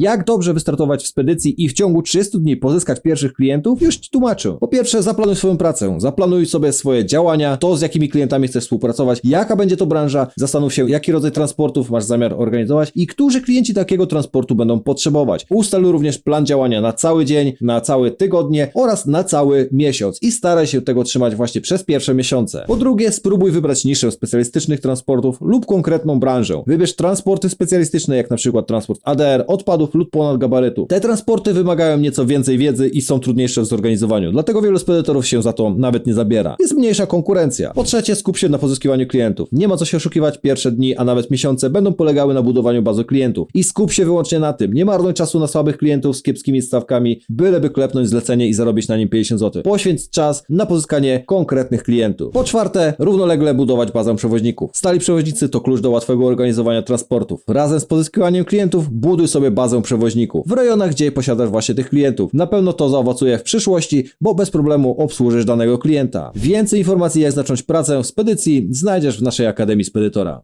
Jak dobrze wystartować w spedycji i w ciągu 30 dni pozyskać pierwszych klientów, już Ci tłumaczę. Po pierwsze, zaplanuj swoją pracę, zaplanuj sobie swoje działania, to z jakimi klientami chcesz współpracować, jaka będzie to branża, zastanów się, jaki rodzaj transportów masz zamiar organizować i którzy klienci takiego transportu będą potrzebować. Ustal również plan działania na cały dzień, na całe tygodnie oraz na cały miesiąc i staraj się tego trzymać właśnie przez pierwsze miesiące. Po drugie, spróbuj wybrać niszę specjalistycznych transportów lub konkretną branżę. Wybierz transporty specjalistyczne, jak na przykład transport ADR, odpadów lub ponad gabarytu. Te transporty wymagają nieco więcej wiedzy i są trudniejsze w zorganizowaniu, dlatego wielu spedytorów się za to nawet nie zabiera. Jest mniejsza konkurencja. Po trzecie, skup się na pozyskiwaniu klientów. Nie ma co się oszukiwać, pierwsze dni, a nawet miesiące będą polegały na budowaniu bazy klientów. I skup się wyłącznie na tym. Nie marnuj czasu na słabych klientów z kiepskimi stawkami, byleby klepnąć zlecenie i zarobić na nim 50 zł. Poświęć czas na pozyskanie konkretnych klientów. Po czwarte, równolegle budować bazę przewoźników. Stali przewoźnicy to klucz do łatwego organizowania transportów. Razem z pozyskiwaniem klientów buduj sobie bazę przewoźników w rejonach, gdzie posiadasz właśnie tych klientów. Na pewno to zaowocuje w przyszłości, bo bez problemu obsłużysz danego klienta. Więcej informacji jak zacząć pracę w spedycji znajdziesz w naszej Akademii Spedytora.